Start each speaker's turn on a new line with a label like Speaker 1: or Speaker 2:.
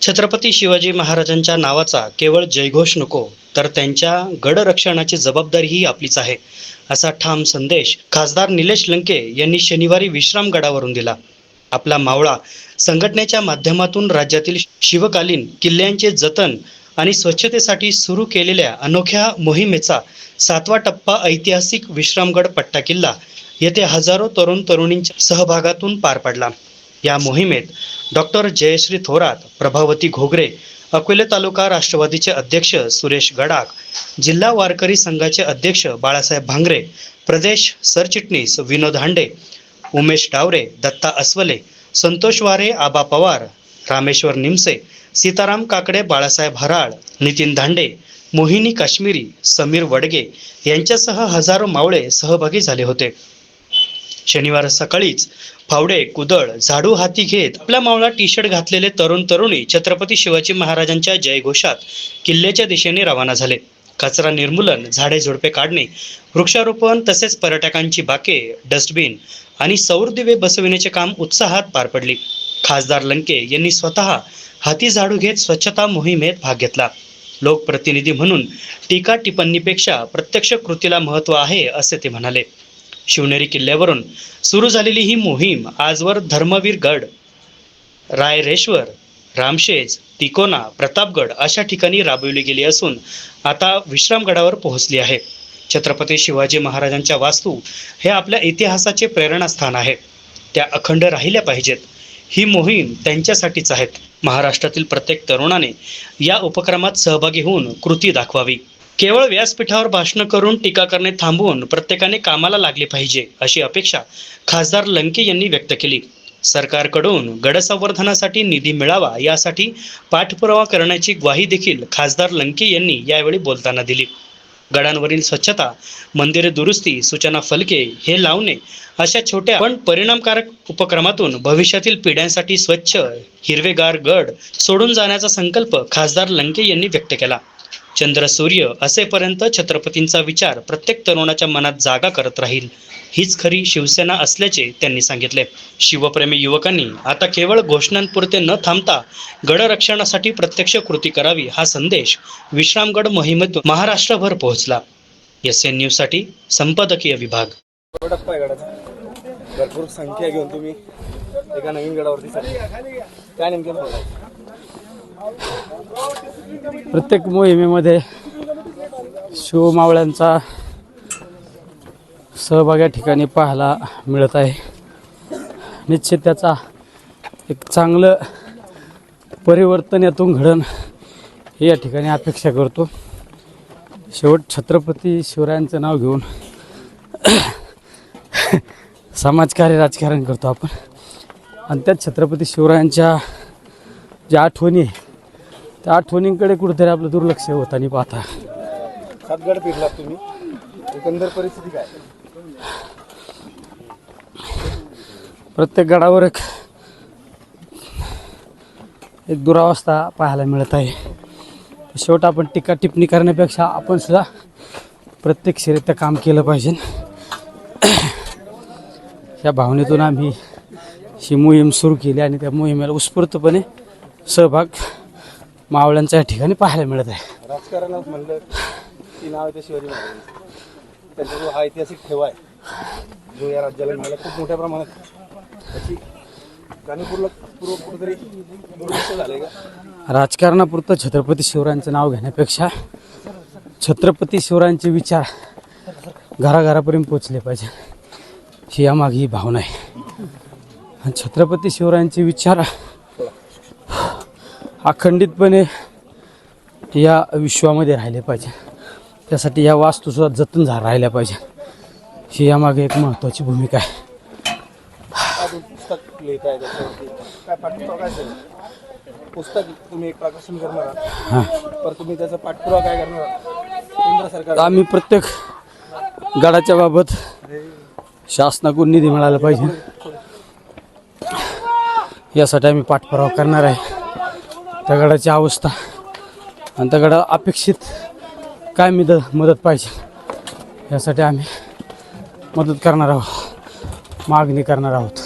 Speaker 1: छत्रपती शिवाजी महाराजांच्या नावाचा केवळ जयघोष नको तर त्यांच्या गडरक्षणाची जबाबदारीही आपलीच आहे असा ठाम संदेश खासदार निलेश लंके यांनी शनिवारी विश्रामगडावरून दिला. आपला मावळा संघटनेच्या माध्यमातून राज्यातील शिवकालीन किल्ल्यांचे जतन आणि स्वच्छतेसाठी सुरू केलेल्या अनोख्या मोहिमेचा सातवा टप्पा ऐतिहासिक विश्रामगड पट्टा किल्ला येथे हजारो तरुण तरुणींच्या सहभागातून पार पडला. या मोहिमेत डॉक्टर जयश्री थोरात प्रभावती घोगरे अकोले तालुका राष्ट्रवादीचे अध्यक्ष सुरेश गडाख जिल्हा वारकरी संघाचे अध्यक्ष बाळासाहेब भांगरे प्रदेश सरचिटणीस विनोद हांडे उमेश डावरे दत्ता अस्वले संतोष वारे आबा पवार रामेश्वर निमसे सीताराम काकडे बाळासाहेब हराळ नितीन धांडे मोहिनी काश्मीरी समीर वडगे यांच्यासह हजारो मावळे सहभागी झाले होते. शनिवार सकाळीच फावडे कुदळ झाडू हाती घेत आपला मावळा टी शर्ट घातलेले तरुण तरुणी छत्रपती शिवाजी महाराजांच्या जयघोषात किल्ल्याच्या दिशेने रवाना झाले. कचरा निर्मूलन झाडे झुडपे काढणे वृक्षारोपण तसेच पर्यटकांची बाके डस्टबिन आणि सौर दिवे बसविण्याचे काम उत्साहात पार पडली. खासदार लंके यांनी स्वतः हाती झाडू घेत स्वच्छता मोहिमेत भाग घेतला. लोकप्रतिनिधी म्हणून टीका टिप्पणीपेक्षा प्रत्यक्ष कृतीला महत्त्व आहे असे ते म्हणाले. शिवनेरी किल्ल्यावरून सुरू झालेली ही मोहीम आजवर धर्मवीर गड रायरेश्वर रामशेज तिकोना प्रतापगड अशा ठिकाणी राबविली गेली असून आता विश्रामगडावर पोहोचली आहे. छत्रपती शिवाजी महाराजांच्या वास्तू हे आपल्या इतिहासाचे प्रेरणास्थान आहे. त्या अखंड राहिल्या पाहिजेत. ही मोहीम त्यांच्यासाठीच आहेत. महाराष्ट्रातील प्रत्येक तरुणाने या उपक्रमात सहभागी होऊन कृती दाखवावी. केवळ व्यासपीठावर भाषण करून टीका करणे थांबवून प्रत्येकाने कामाला लागले पाहिजे अशी अपेक्षा खासदार लंके यांनी व्यक्त केली. सरकारकडून गडसंवर्धनासाठी निधी मिळावा यासाठी पाठपुरावा करण्याची ग्वाही देखील खासदार लंके यांनी यावेळी बोलताना दिली. गडांवरील स्वच्छता मंदिरे दुरुस्ती सूचना फलके हे लावणे अशा छोट्या पण परिणामकारक उपक्रमातून भविष्यातील पिढ्यांसाठी स्वच्छ हिरवेगार गड सोडून जाण्याचा संकल्प खासदार लंके यांनी व्यक्त केला. चंद्र सूर्य असेपर्यंत छत्रपतींचा विचार प्रत्येक तरुणाच्या मनात जागा करत राहील. हीच खरी शिवसेना असल्याचे त्यांनी सांगितले. शिवप्रेमी युवकांनी आता केवळ घोषणांपुरते न थांबता गडरक्षणासाठी प्रत्यक्ष कृती करावी हा संदेश विश्रामगड मोहिमेतून महाराष्ट्रभर पोहोचला. एस एन न्यूजसाठी संपादकीय विभाग.
Speaker 2: भरपूर संख्या घेऊन तुम्ही एका नवीन गडावरती काय नेमकं
Speaker 3: प्रत्येक मोहिमेमध्ये शिवमावळ्यांचा सहभाग या ठिकाणी पाहायला मिळत आहे. निश्चित त्याचा एक चांगलं परिवर्तन यातून घडण हे या ठिकाणी अपेक्षा करतो. शेवट छत्रपती शिवरायांचं नाव घेऊन समाजकार्य राजकारण करतो आपण. आणि त्यात छत्रपती शिवरायांच्या ज्या आठवणी त्या आठवणींकडे कुठेतरी आपलं दुर्लक्ष होताना पाहता.
Speaker 2: सात गड फिरलात तुम्ही. एकंदर परिस्थिती काय?
Speaker 3: प्रत्येक गडावर एक एक दुरावस्था पाहायला मिळत आहे. शेवट आपण टीका टिप्पणी करण्यापेक्षा आपण सुद्धा प्रत्यक्षरित्या काम केलं पाहिजे. या भावनेतून आम्ही ही मोहीम सुरू केली आणि त्या मोहिमेला उत्स्फूर्तपणे सहभाग मावळ्यांचा या ठिकाणी पाहायला मिळत आहे.
Speaker 2: राजकारणात म्हणलं की नाव येते शिवाजी महाराजांचं. त्यांचा जो हा ऐतिहासिक ठेवा आहे जो या राज्याला मिळाला खूप मोठ्या प्रमाणात. त्याची जाणीवपूर्वक पूर्वक कुठेतरी दुर्लक्ष झालंय का?
Speaker 3: राजकारणापुरतं छत्रपती शिवरायांचं नाव घेण्यापेक्षा छत्रपती शिवरायांचे विचार घराघरापर्यंत पोचले पाहिजे. ही यामागे ही भावना आहे. आणि छत्रपती शिवरायांचे विचार अखंडितपणे या विश्वामध्ये राहिले पाहिजे. त्यासाठी या वास्तूसुद्धा जतन झा राहिल्या पाहिजे. ही यामागे एक महत्त्वाची भूमिका आहे.
Speaker 2: पुस्तक तुम्ही एक प्रकाशन करणार तर तुम्ही त्याचा पाठपुरावा काय करणार केंद्र सरकार
Speaker 3: आम्ही प्रत्येक गडाच्या बाबत शासनाकडून निधी मिळाला पाहिजे. यासाठी आम्ही पाठपुरावा करणार आहे. त्या गडाची अवस्था आणि त्या अपेक्षित काय मदत मदत पाहिजे यासाठी आम्ही मदत करणार आहोत मागणी करणार आहोत.